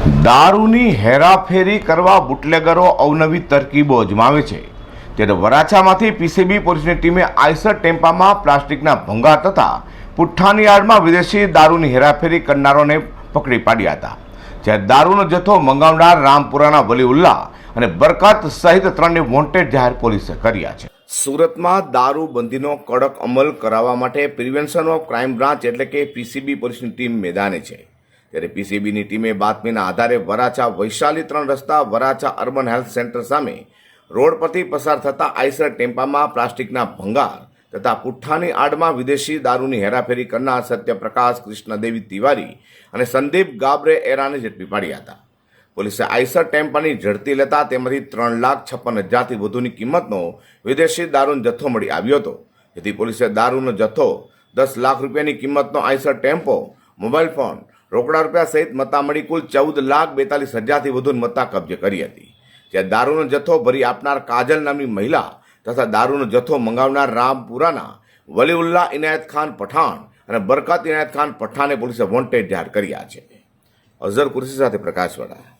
દારૂની હેરાફેરી કરવા બુટલેગરો અવનવી તરકીબો અજમાવે છે. ત્યારે વરાછામાંથી પીસીબી પોલીસની ટીમે આઈસર ટેમ્પામાં પ્લાસ્ટિકના ભંગા તથા પુઠ્ઠાની આડમાં વિદેશી દારૂની હેરાફેરી કરનારોને પકડી પાડ્યા હતા. જ્યારે દારૂનો જથ્થો મંગાવનાર રામપુરાના વલીઉલ્લા અને બરકત સહિત ત્રણને વોન્ટેડ જાહેર પોલીસે કર્યા છે. સુરતમાં દારૂબંધીનો કડક અમલ કરાવવા માટે પ્રિવેન્શન ઓફ ક્રાઇમ બ્રાન્ચ એટલે કે પીસીબી પોલીસની ટીમ મેદાને છે. ત્યારે પીસીબીની ટીમે બાતમીના આધારે વરાછા વૈશાલી ત્રણ રસ્તા, વરાછા અર્બન હેલ્થ સેન્ટર સામે રોડ પરથી પસાર થતા આઈસર ટેમ્પામાં પ્લાસ્ટિકના ભંગાર તથા પુઠ્ઠાની આડમાં વિદેશી દારૂની હેરાફેરી કરનાર સત્યપ્રકાશ કૃષ્ણદેવી તિવારી અને સંદીપ ગાબરે એરાને ઝડપી પાડ્યા હતા. પોલીસે આઈસર ટેમ્પાની ઝડપી લેતા તેમાંથી ત્રણ લાખ છપ્પન હજારથી વધુની કિંમતનો વિદેશી દારૂનો જથ્થો મળી આવ્યો હતો. જેથી પોલીસે દારૂનો જથ્થો દસ લાખ રૂપિયાની કિંમતનો આઈસર ટેમ્પો, મોબાઈલ ફોન રોકડા રૂપિયા સહિત મત્તા મળી કુલ ચૌદ લાખ બેતાલીસ હજારથી વધુ મત્તા કબજે કરી હતી. જ્યાં દારૂનો જથ્થો ભરી આપનાર કાજલ નામની મહિલા તથા દારૂનો જથ્થો મંગાવનાર રામપુરાના વલીઉલ્લા ઇનાયત ખાન પઠાણ અને બરકત ઇનાયત ખાન પઠાણે પોલીસે વોન્ટેડ જાહેર કર્યા છે. અઝર કુરશી સાથે પ્રકાશવાળા